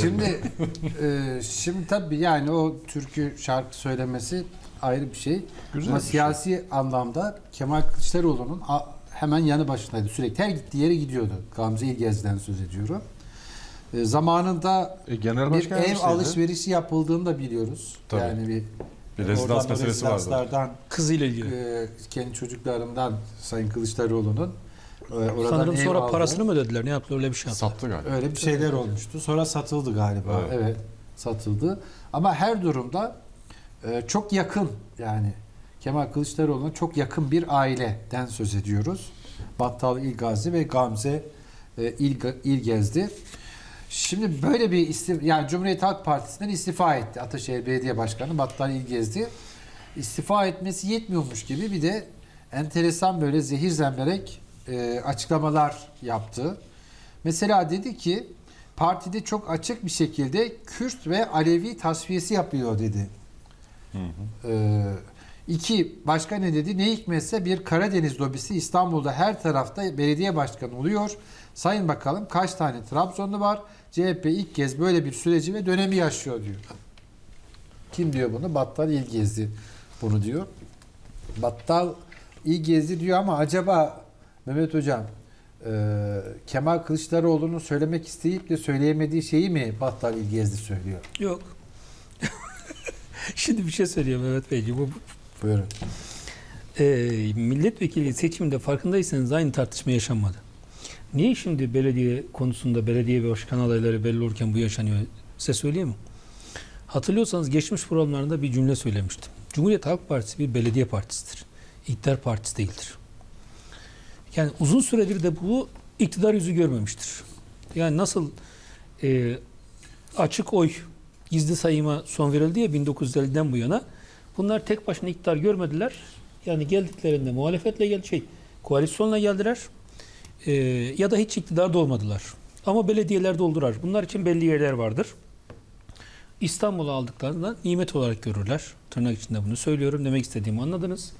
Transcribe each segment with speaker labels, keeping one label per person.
Speaker 1: Şimdi e, şimdi tabii yani o türkü şarkı söylemesi ayrı bir şey.
Speaker 2: Güzel
Speaker 1: Ama
Speaker 2: bir şey.
Speaker 1: siyasi anlamda Kemal Kılıçdaroğlu'nun a- hemen yanı başındaydı. Sürekli her gittiği yere gidiyordu. Gamze İlgez'den söz ediyorum. E, zamanında
Speaker 2: E, genel
Speaker 1: bir ev alışverişi yapıldığını da biliyoruz.
Speaker 2: Tabii.
Speaker 1: Yani bir,
Speaker 2: Bir rezidans meselesi vardı.
Speaker 3: Kızıyla ilgili.
Speaker 1: e, kendi çocuklarından Sayın Kılıçdaroğlu'nun oradan
Speaker 3: Sanırım sonra
Speaker 1: aldı.
Speaker 3: parasını mı ödediler? Ne yaptılar? Öyle bir şey yaptılar.
Speaker 2: Sattı galiba.
Speaker 1: Öyle bir şeyler olmuştu. Sonra satıldı galiba.
Speaker 2: Evet.
Speaker 1: Evet, satıldı. Ama her durumda e, çok yakın yani Kemal Kılıçdaroğlu'na çok yakın bir aileden söz ediyoruz. Battal İlgazi ve Gamze e, İlga- İlgezdi. Şimdi böyle bir istif yani Cumhuriyet Halk Partisi'nden istifa etti Ataşehir Belediye Başkanı Battal İlgezdi. İstifa etmesi yetmiyormuş gibi bir de enteresan böyle zehir zemberek e, açıklamalar yaptı. Mesela dedi ki partide çok açık bir şekilde Kürt ve Alevi tasfiyesi yapıyor dedi. Ee, iki başka ne dedi? Ne hikmetse bir Karadeniz lobisi İstanbul'da her tarafta belediye başkanı oluyor. Sayın bakalım kaç tane Trabzonlu var? CHP ilk kez böyle bir süreci ve dönemi yaşıyor diyor. Kim diyor bunu? Battal İlgezdi bunu diyor. Battal İlgezdi diyor ama acaba Mehmet Hocam e, Kemal Kılıçdaroğlu'nun söylemek isteyip de söyleyemediği şeyi mi Battal İlgezdi söylüyor?
Speaker 3: Yok. Şimdi bir şey söyleyeyim Mehmet Beyciğim. Bu,
Speaker 1: Buyurun.
Speaker 3: e, milletvekili seçiminde farkındaysanız aynı tartışma yaşanmadı. Niye şimdi belediye konusunda belediye ve başkan adayları belli olurken bu yaşanıyor? Size söyleyeyim mi? Hatırlıyorsanız geçmiş programlarında bir cümle söylemiştim. Cumhuriyet Halk Partisi bir belediye partisidir. İktidar partisi değildir. Yani uzun süredir de bu iktidar yüzü görmemiştir. Yani nasıl e, açık oy gizli sayıma son verildi ya 1950'den bu yana. Bunlar tek başına iktidar görmediler. Yani geldiklerinde muhalefetle gel şey koalisyonla geldiler. E, ya da hiç iktidarda olmadılar. Ama belediyelerde oldular. Bunlar için belli yerler vardır. İstanbul'u aldıklarında nimet olarak görürler. Tırnak içinde bunu söylüyorum. Demek istediğimi anladınız.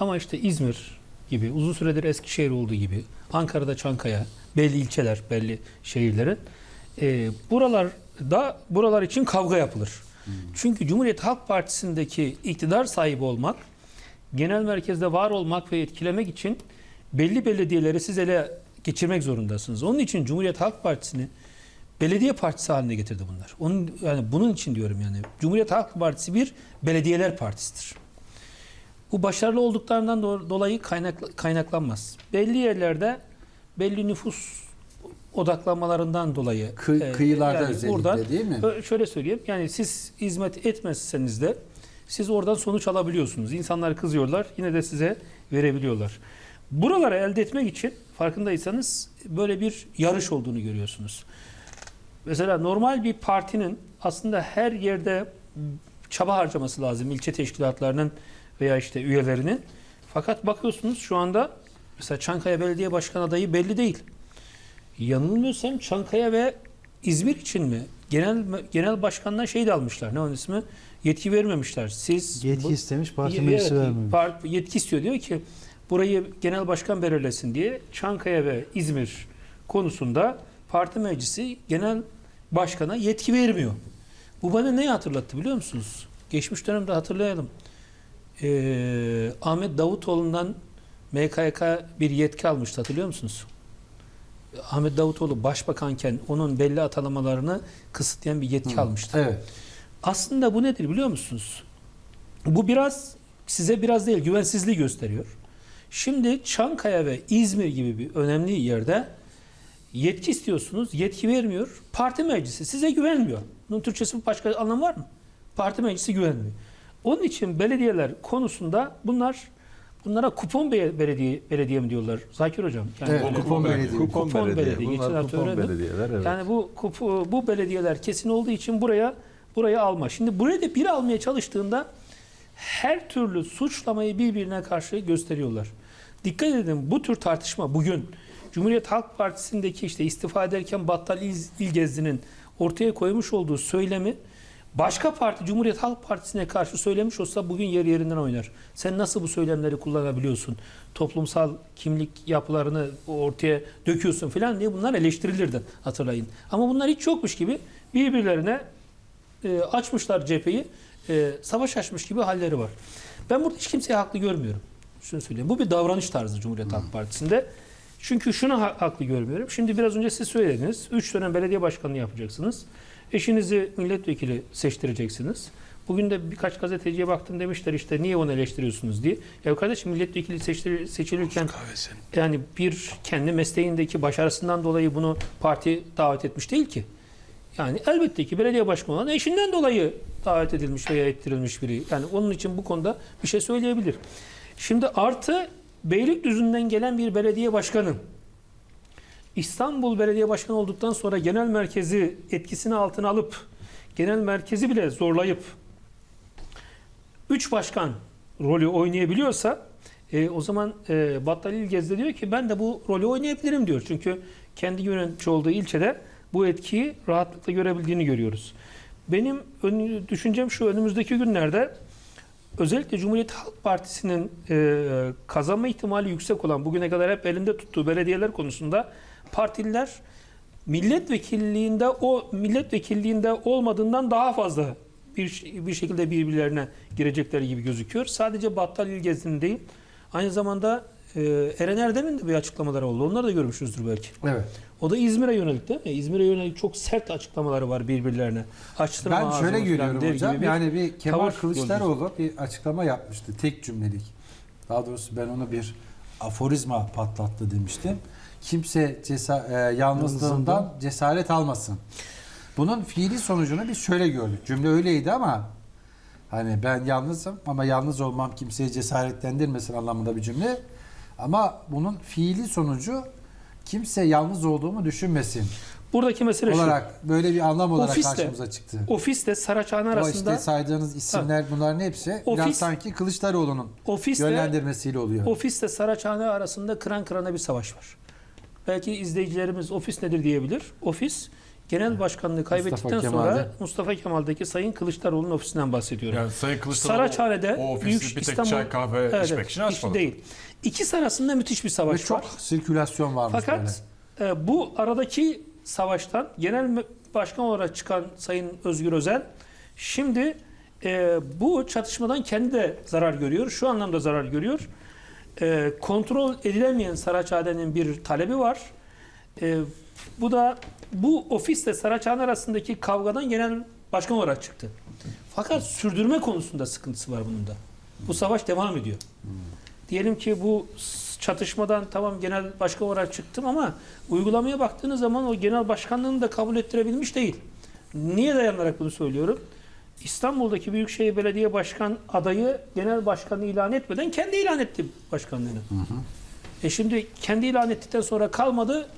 Speaker 3: Ama işte İzmir gibi, uzun süredir Eskişehir olduğu gibi, Ankara'da Çankaya, belli ilçeler, belli şehirlerin e, buralar da buralar için kavga yapılır. Çünkü Cumhuriyet Halk Partisi'ndeki iktidar sahibi olmak, genel merkezde var olmak ve etkilemek için belli belediyeleri siz ele geçirmek zorundasınız. Onun için Cumhuriyet Halk Partisi'ni belediye partisi haline getirdi bunlar. Onun yani bunun için diyorum yani Cumhuriyet Halk Partisi bir belediyeler partisidir. Bu başarılı olduklarından do- dolayı kaynak, kaynaklanmaz. Belli yerlerde belli nüfus odaklanmalarından dolayı
Speaker 1: Kı-
Speaker 3: e,
Speaker 1: kıyılarda
Speaker 3: yani
Speaker 1: özellikle
Speaker 3: buradan-
Speaker 1: değil mi?
Speaker 3: Şöyle söyleyeyim. Yani siz hizmet etmezseniz de siz oradan sonuç alabiliyorsunuz. İnsanlar kızıyorlar. Yine de size verebiliyorlar. Buraları elde etmek için farkındaysanız böyle bir yarış olduğunu görüyorsunuz. Mesela normal bir partinin aslında her yerde çaba harcaması lazım ilçe teşkilatlarının veya işte üyelerinin. Fakat bakıyorsunuz şu anda mesela Çankaya Belediye Başkan adayı belli değil. Yanılmıyorsam Çankaya ve İzmir için mi? Genel genel başkandan şey de almışlar. Ne onun ismi? Yetki vermemişler. Siz
Speaker 4: Yetki
Speaker 3: bu-
Speaker 4: istemiş, parti
Speaker 3: Evet,
Speaker 4: meclisi vermemiş.
Speaker 3: par- yetki istiyor diyor ki burayı genel başkan belirlesin diye Çankaya ve İzmir konusunda parti meclisi genel başkana yetki vermiyor. Bu bana neyi hatırlattı biliyor musunuz? Geçmiş dönemde hatırlayalım. Ee, Ahmet Davutoğlu'ndan MKYK bir yetki almıştı hatırlıyor musunuz? Ahmet Davutoğlu başbakanken onun belli atanamalarını kısıtlayan bir yetki almıştı.
Speaker 1: Evet.
Speaker 3: Aslında bu nedir biliyor musunuz? Bu biraz size biraz değil güvensizliği gösteriyor. Şimdi Çankaya ve İzmir gibi bir önemli yerde yetki istiyorsunuz, yetki vermiyor. Parti meclisi size güvenmiyor. Bunun Türkçesi başka anlam var mı? Parti meclisi güvenmiyor. Onun için belediyeler konusunda bunlar bunlara kupon be- belediye belediye mi diyorlar Zakir hocam? Yani
Speaker 1: Evet,
Speaker 3: böyle-
Speaker 1: kupon belediye.
Speaker 2: Kupon,
Speaker 3: Kupon
Speaker 2: belediye.
Speaker 3: belediye. Geçen
Speaker 2: Bunlar
Speaker 3: hafta
Speaker 2: kupon belediyeler evet.
Speaker 3: Yani bu kupu, bu belediyeler kesin olduğu için buraya buraya alma. Şimdi buraya da bir almaya çalıştığında her türlü suçlamayı birbirine karşı gösteriyorlar. Dikkat edin bu tür tartışma bugün Cumhuriyet Halk Partisi'ndeki işte istifa ederken Battal İl, İlgezdi'nin ortaya koymuş olduğu söylemi başka parti Cumhuriyet Halk Partisi'ne karşı söylemiş olsa bugün yer yerinden oynar. Sen nasıl bu söylemleri kullanabiliyorsun? Toplumsal kimlik yapılarını ortaya döküyorsun falan diye bunlar eleştirilirdi hatırlayın. Ama bunlar hiç yokmuş gibi birbirlerine e, açmışlar cepheyi. e, savaş açmış gibi halleri var. Ben burada hiç kimseyi haklı görmüyorum. Şunu söyleyeyim. Bu bir davranış tarzı Cumhuriyet Halk Partisi'nde. Çünkü şunu ha- haklı görmüyorum. Şimdi biraz önce siz söylediniz. 3 dönem belediye başkanlığı yapacaksınız. Eşinizi milletvekili seçtireceksiniz. Bugün de birkaç gazeteciye baktım demişler işte niye onu eleştiriyorsunuz diye. Ya kardeşim milletvekili seçtir- seçilirken yani bir kendi mesleğindeki başarısından dolayı bunu parti davet etmiş değil ki. Yani elbette ki belediye başkanı olan eşinden dolayı davet edilmiş veya ettirilmiş biri. Yani onun için bu konuda bir şey söyleyebilir. Şimdi artı Beylikdüzü'nden gelen bir belediye başkanı İstanbul Belediye Başkanı olduktan sonra genel merkezi etkisini altına alıp genel merkezi bile zorlayıp 3 başkan rolü oynayabiliyorsa e, o zaman e, Battal İlgez de diyor ki ben de bu rolü oynayabilirim diyor. Çünkü kendi yönetici olduğu ilçede bu etkiyi rahatlıkla görebildiğini görüyoruz. Benim düşüncem şu önümüzdeki günlerde özellikle Cumhuriyet Halk Partisi'nin e, kazanma ihtimali yüksek olan bugüne kadar hep elinde tuttuğu belediyeler konusunda partililer milletvekilliğinde o milletvekilliğinde olmadığından daha fazla bir bir şekilde birbirlerine girecekleri gibi gözüküyor. Sadece Battal İlgez'in değil, aynı zamanda e, Eren Erdem'in de bir açıklamaları oldu. Onları da görmüşsünüzdür belki.
Speaker 1: Evet.
Speaker 3: O da İzmir'e yönelik değil mi? İzmir'e yönelik çok sert açıklamaları var birbirlerine. Açtırma
Speaker 1: Ben şöyle görüyorum hocam.
Speaker 3: bir
Speaker 1: yani bir Kemal Kılıçdaroğlu bir açıklama yapmıştı. Tek cümlelik. Daha doğrusu ben onu bir aforizma patlattı demiştim. Kimse cesa- e, yalnızlığından cesaret almasın. Bunun fiili sonucunu biz şöyle gördük. Cümle öyleydi ama hani ben yalnızım ama yalnız olmam kimseyi cesaretlendirmesin anlamında bir cümle. Ama bunun fiili sonucu kimse yalnız olduğumu düşünmesin
Speaker 3: Buradaki mesele şu.
Speaker 1: olarak böyle bir anlam olarak
Speaker 3: Ofiste-
Speaker 1: karşımıza çıktı.
Speaker 3: Ofiste Saraçhane
Speaker 1: O
Speaker 3: arasında
Speaker 1: işte saydığınız isimler bunların hepsi biraz
Speaker 3: Ofis-
Speaker 1: sanki Kılıçdaroğlu'nun
Speaker 3: ofiste
Speaker 1: yönlendirmesiyle oluyor.
Speaker 3: ofiste Saraçhane arasında kıran kırana bir savaş var. Belki izleyicilerimiz ofis nedir diyebilir. Ofis Genel Başkanlığı kaybettikten
Speaker 1: Kemal'de.
Speaker 3: sonra Mustafa Kemal'deki Sayın Kılıçdaroğlu'nun ofisinden bahsediyorum.
Speaker 2: Yani Sayın Kılıçdaroğlu
Speaker 3: Saraçhane'de
Speaker 2: o ofisi
Speaker 3: büyük
Speaker 2: bir tek
Speaker 3: İstanbul
Speaker 2: çay kahve
Speaker 3: Evet,
Speaker 2: içmek için açmadı.
Speaker 3: değil. İkisi arasında müthiş bir
Speaker 1: Ve
Speaker 3: savaş
Speaker 1: çok
Speaker 3: var.
Speaker 1: sirkülasyon varmış
Speaker 3: Fakat e, bu aradaki savaştan genel başkan olarak çıkan Sayın Özgür Özel şimdi e, bu çatışmadan kendi de zarar görüyor. Şu anlamda zarar görüyor. E, kontrol edilemeyen Saraçhane'nin bir talebi var. E, bu da bu ofisle Saraçhane arasındaki kavgadan genel başkan olarak çıktı. Fakat sürdürme konusunda sıkıntısı var bunun da. Bu savaş devam ediyor. Diyelim ki bu çatışmadan tamam genel başkan olarak çıktım ama uygulamaya baktığınız zaman o genel başkanlığını da kabul ettirebilmiş değil. Niye dayanarak bunu söylüyorum? İstanbul'daki Büyükşehir Belediye Başkan adayı genel başkanı ilan etmeden kendi ilan etti başkanlığını. E şimdi kendi ilan ettikten sonra kalmadı.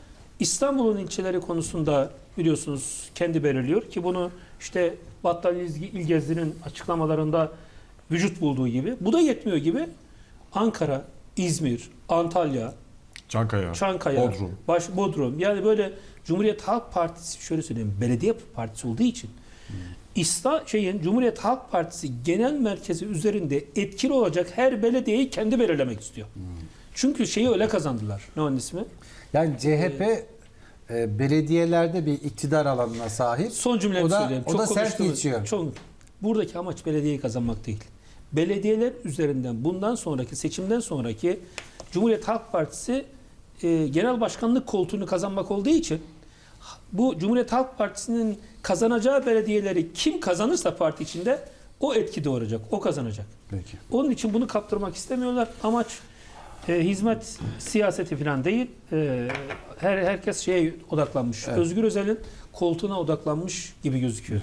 Speaker 3: İstanbul'un ilçeleri konusunda biliyorsunuz kendi belirliyor ki bunu işte Battal İlgezli'nin açıklamalarında vücut bulduğu gibi. Bu da yetmiyor gibi Ankara, İzmir, Antalya,
Speaker 2: Çankaya,
Speaker 3: Çankaya,
Speaker 2: Bodrum.
Speaker 3: Baş, Bodrum. Yani böyle Cumhuriyet Halk Partisi şöyle söyleyeyim belediye partisi olduğu için İsta şeyin Cumhuriyet Halk Partisi genel merkezi üzerinde etkili olacak her belediyeyi kendi belirlemek istiyor. Çünkü şeyi öyle kazandılar. Ne onun ismi?
Speaker 1: Yani CHP e, belediyelerde bir iktidar alanına sahip.
Speaker 3: Son cümlemi
Speaker 1: O da-
Speaker 3: söyleyeyim.
Speaker 1: o da sert geçiyor.
Speaker 3: Çok, buradaki amaç belediyeyi kazanmak değil. Belediyeler üzerinden bundan sonraki seçimden sonraki Cumhuriyet Halk Partisi e, genel başkanlık koltuğunu kazanmak olduğu için bu Cumhuriyet Halk Partisi'nin kazanacağı belediyeleri kim kazanırsa parti içinde o etki doğuracak, o kazanacak.
Speaker 1: Peki.
Speaker 3: Onun için bunu kaptırmak istemiyorlar. Amaç e, hizmet siyaseti falan değil. E, her herkes şeye odaklanmış.
Speaker 1: Evet.
Speaker 3: Özgür Özel'in koltuğuna odaklanmış gibi gözüküyor.